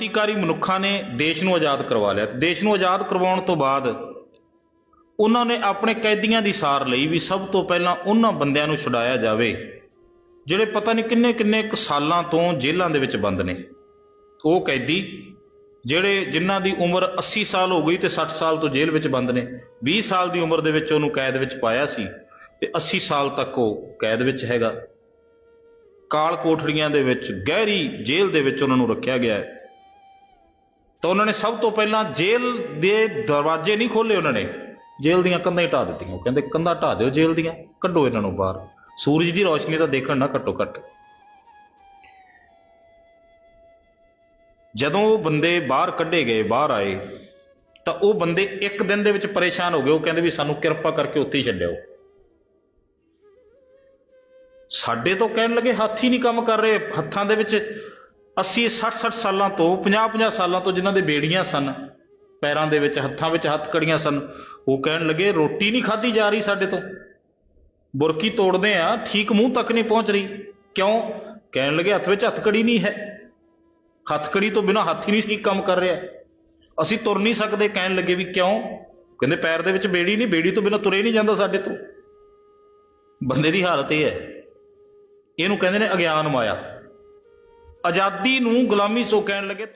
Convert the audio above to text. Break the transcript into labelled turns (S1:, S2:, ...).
S1: ਕ੍ਰਾਂਤੀਕਾਰੀ ਮਨੁੱਖਾਂ ਨੇ ਦੇਸ਼ ਨੂੰ ਆਜ਼ਾਦ ਕਰਵਾ ਲਿਆ। ਦੇਸ਼ ਨੂੰ ਆਜ਼ਾਦ ਕਰਵਾਉਣ ਤੋਂ ਬਾਅਦ ਉਹਨਾਂ ਨੇ ਆਪਣੇ ਕੈਦੀਆਂ ਦੀ ਸਾਰ ਲਈ ਵੀ ਸਭ ਤੋਂ ਪਹਿਲਾਂ ਉਹਨਾਂ ਬੰਦਿਆਂ ਨੂੰ ਛੁਡਾਇਆ ਜਾਵੇ, ਜਿਹੜੇ ਪਤਾ ਨਹੀਂ ਕਿੰਨੇ ਕਿੰਨੇ ਕੁ ਸਾਲਾਂ ਤੋਂ ਜੇਲ੍ਹਾਂ ਦੇ ਵਿੱਚ ਬੰਦ ਨੇ। ਉਹ ਕੈਦੀ, ਜਿਹੜੇ ਜਿਨ੍ਹਾਂ ਦੀ ਉਮਰ 80 ਸਾਲ ਹੋ ਗਈ ਤੇ 60 ਸਾਲ ਤੋਂ ਜੇਲ੍ਹ ਵਿੱਚ ਬੰਦ ਨੇ 20 ਸਾਲ ਦੀ ਉਮਰ ਦੇ ਵਿੱਚ ਉਹਨੂੰ ਕੈਦ ਵਿੱਚ ਪਾਇਆ ਸੀ ਤੇ 80 ਸਾਲ ਤੱਕ ਉਹ ਕੈਦ ਵਿੱਚ ਹੈਗਾ। ਕਾਲ ਕੋਠੜੀਆਂ ਦੇ ਵਿੱਚ, ਗਹਿਰੀ ਜੇਲ੍ਹ ਦੇ ਵਿੱਚ ਉਹਨਾਂ ਨੂੰ ਰੱਖਿਆ ਗਿਆ ਹੈ। ਤਾਂ ਉਹਨਾਂ ਨੇ ਸਭ ਤੋਂ ਪਹਿਲਾਂ ਜੇਲ੍ਹ ਦੇ ਦਰਵਾਜ਼ੇ ਨਹੀਂ ਖੋਲੇ ਉਹਨਾਂ ਨੇ। ਜੇਲ੍ਹ ਦੀਆਂ ਕੰਧਾਂ ਹੀ ਢਾ ਦਿੱਤੀਆਂ। ਉਹ ਕਹਿੰਦੇ, ਕੰਧਾਂ ਢਾ ਦਿਓ ਜੇਲ੍ਹ ਦੀਆਂ, ਕੱਢੋ ਇਹਨਾਂ ਨੂੰ ਬਾਹਰ। ਸੂਰਜ ਦੀ ਰੋਸ਼ਨੀ ਤਾਂ ਦੇਖਣ ਨਾ ਘੱਟੋ ਘੱਟ। ਜਦੋਂ ਉਹ ਬੰਦੇ ਬਾਹਰ ਕੱਢੇ ਗਏ, ਬਾਹਰ ਆਏ, ਤਾਂ ਉਹ ਬੰਦੇ ਇੱਕ ਦਿਨ ਦੇ ਵਿੱਚ ਪਰੇਸ਼ਾਨ ਹੋ ਗਏ। ਉਹ ਕਹਿੰਦੇ ਵੀ ਸਾਨੂੰ ਕਿਰਪਾ ਕਰਕੇ ਉੱਥੇ ਹੀ ਛੱਡਿਓ। ਸਾਡੇ ਤੋਂ ਕਹਿਣ ਲੱਗੇ, ਹੱਥ ਹੀ ਨਹੀਂ ਕੰਮ ਕਰ ਰਹੇ। ਹੱਥਾਂ ਦੇ ਵਿੱਚ 80 60 60 ਸਾਲਾਂ ਤੋਂ 50 50 ਸਾਲਾਂ ਤੋਂ ਜਿਨ੍ਹਾਂ ਦੇ ਬੇੜੀਆਂ ਸਨ, ਪੈਰਾਂ ਦੇ ਵਿੱਚ, ਹੱਥਾਂ ਵਿੱਚ ਹੱਥ ਕੜੀਆਂ ਸਨ, ਉਹ ਕਹਿਣ ਲੱਗੇ, ਰੋਟੀ ਨਹੀਂ ਖਾਧੀ ਜਾ ਰਹੀ ਸਾਡੇ ਤੋਂ। ਬੁਰਕੀ ਤੋੜਦੇ ਆ, ਠੀਕ ਮੂੰਹ ਤੱਕ ਨਹੀਂ ਪਹੁੰਚ ਰਹੀ। ਕਿਉਂ? ਕਹਿਣ ਲੱਗੇ, ਹੱਥ ਵਿੱਚ ਹੱਥਕੜੀ ਨਹੀਂ ਹੈ। ਹੱਥਕੜੀ ਤੋਂ ਬਿਨਾ ਹੱਥ ਹੀ ਨਹੀਂ ਠੀਕ ਕੰਮ ਕਰ ਰਿਹਾ। ਅਸੀਂ ਤੁਰ ਨਹੀਂ ਸਕਦੇ, ਕਹਿਣ ਲੱਗੇ ਵੀ ਕਿਉਂ? ਕਹਿੰਦੇ, ਪੈਰ ਦੇ ਵਿੱਚ ਬੇੜੀ ਨਹੀਂ, ਬੇੜੀ ਤੋਂ ਬਿਨਾ ਤੁਰੇ ਨਹੀਂ ਜਾਂਦਾ ਸਾਡੇ ਤੋਂ। ਬੰਦੇ ਦੀ ਹਾਲਤ ਇਹ ਹੈ। ਇਹਨੂੰ ਕਹਿੰਦੇ ਨੇ ਅਗਿਆਨ ਮਾਇਆ। ਆਜ਼ਾਦੀ ਨੂੰ ਗੁਲਾਮੀ ਸੋ ਕਹਿਣ ਲੱਗੇ।